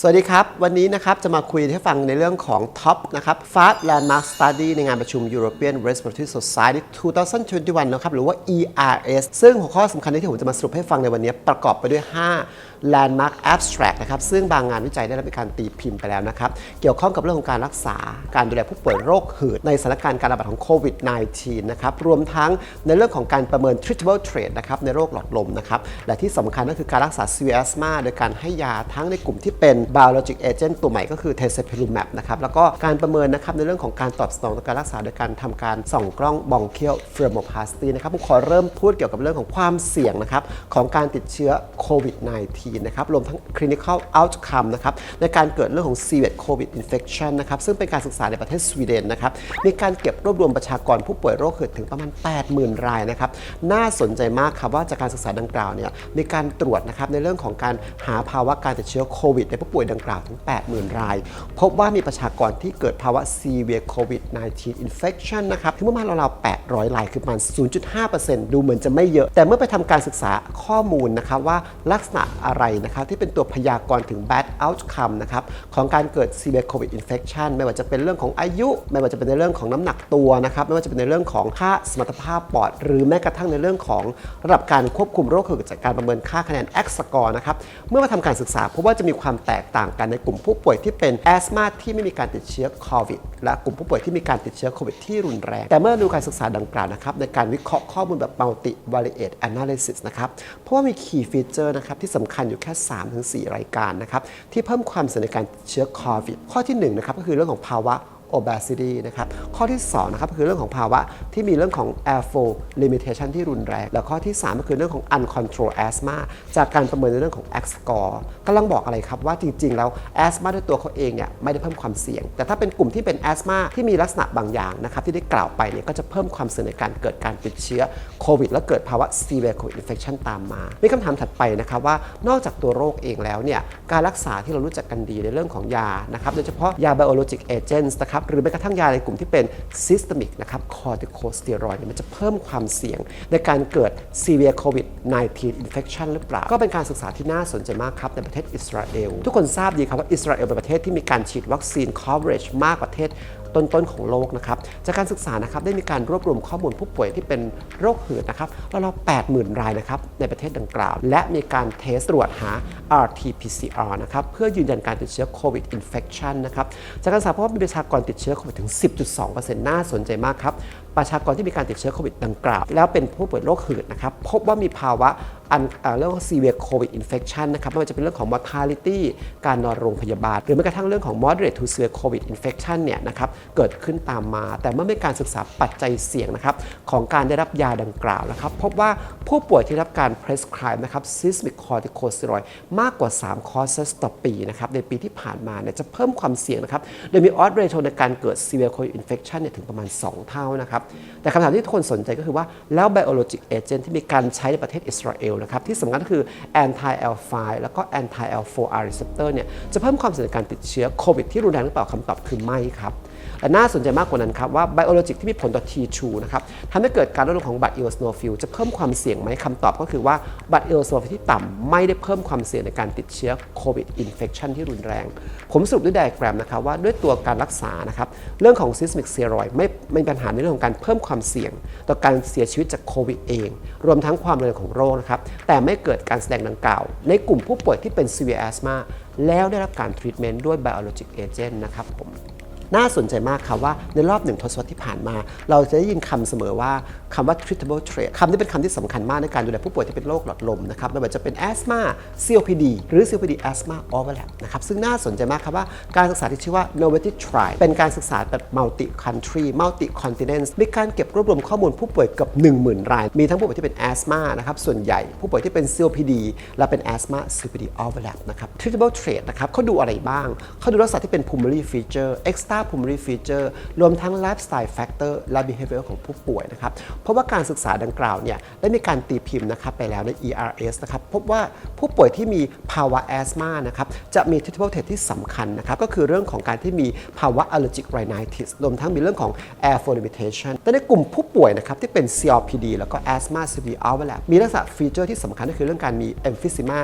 สวัสดีครับ วันนี้นะครับจะมาคุยให้ฟังในเรื่องของท็อปนะครับ Fast Landmark Study ในงานประชุม European Respiratory Society 2021 นะครับ หรือว่า ERS ซึ่งหัวข้อสำคัญที่ผมจะมาสรุปให้ฟังในวันนี้ประกอบไปด้วย 5 Landmark Abstract นะครับ ซึ่งบางงานวิจัยได้รับการตีพิมพ์ไปแล้วนะครับ เกี่ยวข้องกับเรื่องของการรักษาการดูแลผู้ป่วยโรคหืดในสถานการณ์การระบาดของโควิด -19 นะครับรวมทั้งในเรื่องของการประเมิน treatable trait นะครับในโรคหลอดลมนะครับและที่สำคัญก็คือการรักษา severe asthma โดยการให้ยาทั้งในกลุ่มที่เป็น biologic agent ตัวใหม่ก็คือ t e s e p i l u m a b นะครับแล้วก็การประเมินนะครับในเรื่องของการตอบสนองต่อการรักษาโดยการทำการส่องกล้อง bronchial thermoplasty นะครับผมขอเริ่มพูดเกี่ยวกับเรื่องของความเสี่ยงนะครับของการติดเชื้อโควิด -19 นะครับรวมทั้ง clinical outcome นะครับในการเกิดเรื่องของ severe covid infection นะครับซึ่งเป็นการศึกษาในประเทศสวีเดนนะครับมีการเก็บรวบรวมประชากรผู้ป่วยโรคหืดถึงประมาณ 80,000 รายนะครับน่าสนใจมากครับว่าจากการศึกษาดังกล่าวเนี่ยมีการตรวจนะครับในเรื่องของการหาภาวะการติดเชื้อโควิดในผู้ป่วยป่วยดังกล่าวถึง 80,000 ราย พบว่ามีประชากรที่เกิดภาวะ severe covid 19 infection นะครับถึงประมาณราวๆ800 ราย คือประมาณ 0.5%ดูเหมือนจะไม่เยอะ แต่เมื่อไปทำการศึกษาข้อมูลนะครับว่าลักษณะอะไรนะครับที่เป็นตัวพยากรณ์ถึง bad outcome นะครับของการเกิด severe covid infection ไม่ว่าจะเป็นเรื่องของอายุ ไม่ว่าจะเป็นในเรื่องของน้ำหนักตัวนะครับไม่ว่าจะเป็นในเรื่องของค่าสมรรถภาพปอด หรือแม้กระทั่งในเรื่องของระดับการควบคุมโรคหืดจากการประเมินค่าคะแนน X score นะครับเมื่อมาทำการศึกษาพบว่าจะมีความแตกต่างกันในกลุ่มผู้ป่วยที่เป็นแอสมาที่ไม่มีการติดเชื้อโควิดและกลุ่มผู้ป่วยที่มีการติดเชื้อโควิดที่รุนแรง แต่เมื่อดูการศึกษาดังกล่าวนะครับในการวิเคราะห์ข้อมูลแบบ multi variate analysis นะครับเพราะว่ามี key feature นะครับที่สำคัญอยู่แค่ 3-4 รายการนะครับที่เพิ่มความเสี่ยงในการติดเชื้อโควิดข้อที่1นะครับก็คือเรื่องของภาวะ obesity นะครับ ข้อที่2นะครับคือเรื่องของภาวะที่มีเรื่องของ airflow limitation ที่รุนแรง แล้วข้อที่ 3 ก็คือเรื่องของ uncontrolled asthma จากการประเมินในเรื่องของ X score กำลังบอกอะไรครับว่าจริง ๆ แล้ว asthma ด้วยตัวเขาเองเนี่ยไม่ได้เพิ่มความเสี่ยง แต่ถ้าเป็นกลุ่มที่เป็น asthma ที่มีลักษณะบางอย่างนะครับที่ได้กล่าวไปเนี่ยก็จะเพิ่มความเสี่ยงในการเกิดการติดเชื้อโควิดและเกิดภาวะ severe covid infection ตามมา มีคำถามถัดไปนะครับว่านอกจากตัวโรคเองแล้วเนี่ยการรักษาที่เรารู้จักกันดีในเรื่องของยานะครับโดยเฉพาะยา biologic agents นะครับหรือแม้กระทั่งยาในกลุ่มที่เป็นซิสเตมิกนะครับ corticosteroid เนี่ยมันจะเพิ่มความเสี่ยงในการเกิด severe covid 19 infection หรือเปล่า ก็เป็นการศึกษาที่น่าสนใจมากครับ ในประเทศอิสราเอล ทุกคนทราบดีครับว่าอิสราเอลเป็นประเทศที่มีการฉีดวัคซีน coverage มากกว่าประเทศต้นๆของโลกนะครับจากการศึกษานะครับได้มีการรวบรวมข้อมูลผู้ป่วยที่เป็นโรคหืดนะครับราวๆ80,000 รายนะครับในประเทศดังกล่าว และมีการเทสตรวจหา RT-PCR นะครับเพื่อยืนยันการติดเชื้อโควิด infection นะครับจากการศึกษาพบว่ามีประชากรติดเชื้อโควิดถึง 10.2%น่าสนใจมากครับ ประชากรที่มีการติดเชื้อโควิดดังกล่าว แล้วเป็นผู้ป่วยโรคหืดนะครับพบว่ามีภาวะอันเรื่องของ severe covid infection นะครับไม่ว่าจะเป็นเรื่องของ mortality การนอนโรงพยาบาล หรือแม้กระทั่งเรื่องของ moderate to severe covid infection เนี่ยนะครับเกิดขึ้นตามมา แต่เมื่อมีการศึกษาปัจจัยเสี่ยงนะครับของการได้รับยาดังกล่าวนะครับพบว่าผู้ป่วยที่รับการ prescribe นะครับ systemic corticosteroid มากกว่า 3 courses ต่อปีนะครับในปีที่ผ่านมาเนี่ยจะเพิ่มความเสี่ยงนะครับโดยมี odds ratio ในการเกิด severe covid infection เนี่ยถึงประมาณ 2 เท่านะครับแต่คำถามที่ทุกคนสนใจก็คือว่า แล้ว biologic agent ที่มีการใช้ในประเทศอิสราเอลนะครับที่สำคัญก็คือ anti L5 แล้วก็ anti L4R receptor เนี่ยจะเพิ่มความเสี่ยงในการติดเชื้อโควิดที่รุนแรงหรือเปล่าคำตอบคือไม่ครับ และน่าสนใจมากกว่านั้นครับว่า biologic ที่มีผลต่อ T2 นะครับทำให้เกิดการลดลงของบัตร eosinophil จะเพิ่มความเสี่ยงไหมคำตอบก็คือว่าบัตร eosinophil ที่ต่ำไม่ได้เพิ่มความเสี่ยงในการติดเชื้อโควิด infection ที่รุนแรง ผมสรุปด้วยไดอะแกรมนะครับว่าด้วยตัวการรักษานะครับเรื่องของ systemic steroid ไม่ไม่มีปัญหาในเรื่องของการเพิ่มความเสี่ยง ต่อการเสียชีวิตจากโควิดเอง รวมทั้งความรุนแรงของโรคนะครับแต่ไม่เกิดการแสดงดังกล่าว ในกลุ่มผู้ป่วยที่เป็น severe asthma แล้วได้รับการ treatment ด้วย biologic agent นะครับผม น่าสนใจมากครับว่าในรอบหนึ่งทศวรรษที่ผ่านมา เราจะได้ยินคำเสมอว่าคำว่า treatable trait คำนี้เป็นคำที่สำคัญมากในการดูแลผู้ป่วยที่เป็นโรคหลอดลมนะครับไม่ว่าจะเป็น asthma COPD หรือ COPD asthma overlap นะครับซึ่งน่าสนใจมากครับว่าการศึกษาที่ชื่อว่า novelty trial เป็นการศึกษาแบบ multi country multi continent มีการเก็บรวบรวมข้อมูลผู้ป่วยเกือบ10,000 ราย มีทั้งผู้ป่วยที่เป็น asthma นะครับส่วนใหญ่ผู้ป่วยที่เป็น COPD และเป็น asthma COPD overlap นะครับ treatable trait นะครับเขาดูอะไรบ้างเขาดูลักษณะที่เป็น pulmonary feature extra pulmonary feature รวมทั้ง lifestyle factor และ behavior ของผู้ป่วยนะครับเพราะว่าการศึกษาดังกล่าวเนี่ยได้มีการตีพิมพ์นะครับไปแล้วใน ERS นะครับพบว่าผู้ป่วยที่มีภาวะแอสมานะครับจะมี treatable trait ที่สำคัญนะครับก็คือเรื่องของการที่มีภาวะ allergic rhinitis รวมทั้งมีเรื่องของ airflow limitation แต่ในกลุ่มผู้ป่วยนะครับที่เป็น COPD แล้วก็ asthma COPD overlap มีลักษณะฟีเจอร์ที่สำคัญก็คือเรื่องการมี emphysema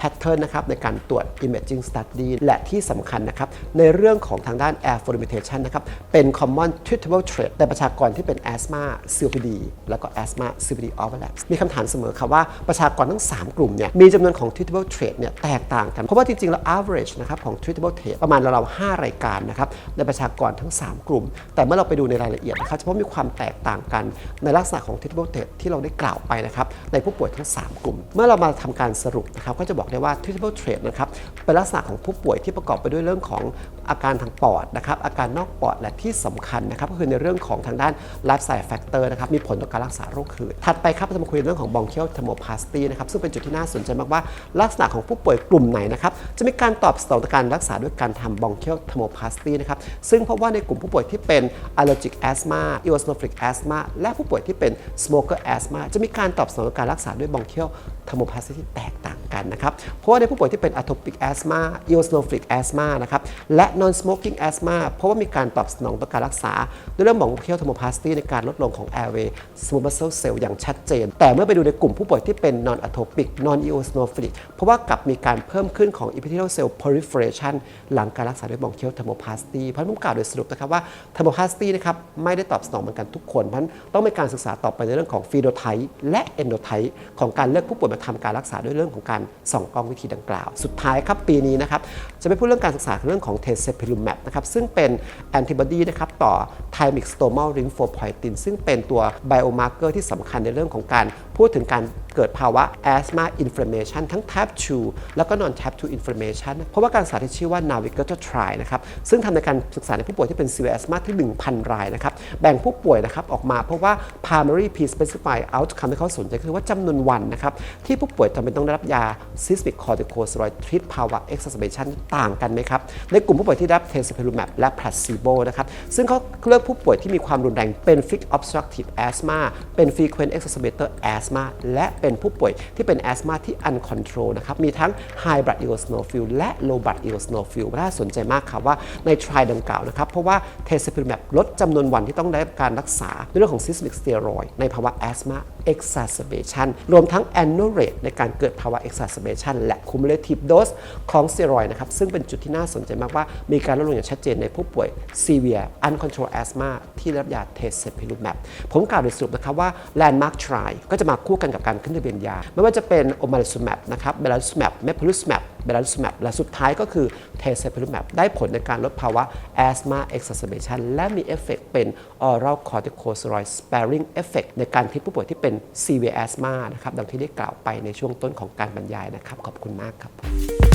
pattern นะครับในการตรวจ imaging study และที่สำคัญนะครับในเรื่องของทางด้าน airflow limitation นะครับ เป็น common treatable trait ในประชากรที่เป็น asthma COPD แล้วก็ asthma COPD overlap มีคำถามเสมอครับว่าประชากรทั้ง 3 กลุ่มเนี่ย มีจำนวนของ treatable trait เนี่ยแตกต่างกัน เพราะว่าจริงๆ แล้ว average นะครับของ treatable trait ประมาณเราๆ5รายการนะครับในประชากรทั้ง 3 กลุ่ม แต่เมื่อเราไปดูในรายละเอียดนะครับจะพบมีความแตกต่างกันในลักษณะของ treatable trait ที่เราได้กล่าวไปนะครับในผู้ป่วยทั้ง 3 กลุ่ม เมื่อเรามาทำการสรุปนะครับก็จะบอกได้ว่า treatable trait นะครับเป็นลักษณะของผู้ป่วยที่ประกอบไปด้วยเรื่องของอาการทางปอดนะครับอาการนอกปอดและที่สำคัญนะครับก็คือในเรื่องของทางด้าน lifestyle factor นะครับมีผลต่อการรักษาโรคหืดถัดไปครับเราจะมาคุยเรื่องของ bronchial thermoplasty นะครับซึ่งเป็นจุดที่น่าสนใจมากว่าลักษณะของผู้ป่วยกลุ่มไหนนะครับจะมีการตอบสนองต่อการรักษาด้วยการทำ bronchial thermoplasty นะครับซึ่งพบว่าในกลุ่มผู้ป่วยที่เป็น allergic asthma eosinophilic asthma และผู้ป่วยที่เป็น smoker asthma จะมีการตอบสนองต่อการรักษาด้วย bronchial thermoplasty ที่แตกต่างกันนะครับเพราะว่าในผู้ป่วยที่เป็น atopic asthma e o s i n o p h i c asthma นะครับและ non smoking asthma เพราะว่ามีการตอบสนองต่อการรักษาด้วยเรื่องของ bronchial thermoplasty ในการลดลงของ airway smooth muscle cell อย่างชัดเจน แต่เมื่อไปดูในกลุ่มผู้ป่วยที่เป็น non atopic non eosinophilic เพราะว่ากลับมีการเพิ่มขึ้นของ epithelial cell proliferation หลังการรักษาด้วย bronchial thermoplasty เพราะผมกล่าวโดยสรุปนะครับว่า thermoplasty นะครับไม่ได้ตอบสนองเหมือนกันทุกคนเพราะฉะนั้นต้องมีการศึกษาต่อไปในเรื่องของ phenotype และ endotype ของการเลือกผู้ป่วยมาทำการรักษาด้วยเรื่องของการส่องกล้องวิธีดังกล่าว สุดท้ายครับปีนี้นะครับจะไปพูดเรื่องการศึกษาเรื่องของ tezepelumab นะครับซึ่งเป็น็นแอนติบอดีนะครับต่อไทมิกสโตมอลริงโฟพอยตินซึ่งเป็นตัวไบโอมาร์เกอร์ที่สำคัญในเรื่องของการพูดถึงการเกิดภาวะ asthma inflammation ทั้ง type 2 แล้วก็ non type 2 inflammation เพราะว่าการศึกษาที่ชื่อว่า navigator trial นะครับ ซึ่งทำในการศึกษาในผู้ป่วยที่เป็น severe asthma ที่ 1,000 รายนะครับ แบ่งผู้ป่วยนะครับออกมาเพราะว่า primary pre-specified outcome ที่เขาสนใจคือว่าจำนวนวันนะครับ ที่ผู้ป่วยจำเป็นต้องได้รับยา seismic corticosteroid treat ภาวะ exacerbation ต่างกันไหมครับ ในกลุ่มผู้ป่วยที่รับ tezepelumab และ placebo นะครับ ซึ่งเขาเลือกผู้ป่วยที่มีความรุนแรงเป็น fixed obstructive asthma เป็น frequent exacerbator asthma และเป็น็นผู้ป่วยที่เป็น asthma ที่ uncontrolled นะครับ มีทั้ง high blood eosinophil และ low blood eosinophil น่าสนใจมากครับว่าใน trial ดังกล่าวนะครับ เพราะว่า tezepelumab ลดจำนวนวันที่ต้องได้การรักษาด้วยเรื่องของ systemic steroid ในภาวะ asthma exacerbation รวมทั้ง annual rate ในการเกิดภาวะ exacerbation และ cumulative dose ของ steroid นะครับ ซึ่งเป็นจุดที่น่าสนใจมากว่า มีการลดลงอย่างชัดเจนในผู้ป่วย severe uncontrolled asthma ที่รับยา tezepelumab ผมกล่าวโดยสรุปนะครับว่า landmark trial ก็จะมาคู่กันกับการขึ้นทะเบียนยา ไม่ว่าจะเป็นออมาริสแมปนะครับ belantamab mepolizumab belantamab และสุดท้ายก็คือเทเซพลุสแมปได้ผลในการลดภาวะแอสมาเอ็กซ์เซอร์เบชันและมีเอฟเฟกเป็น oral corticosteroid sparing effect ในการที่ผู้ป่วยที่เป็น severe asthma นะครับดังที่ได้กล่าวไปในช่วงต้นของการบรรยายนะครับขอบคุณมากครับ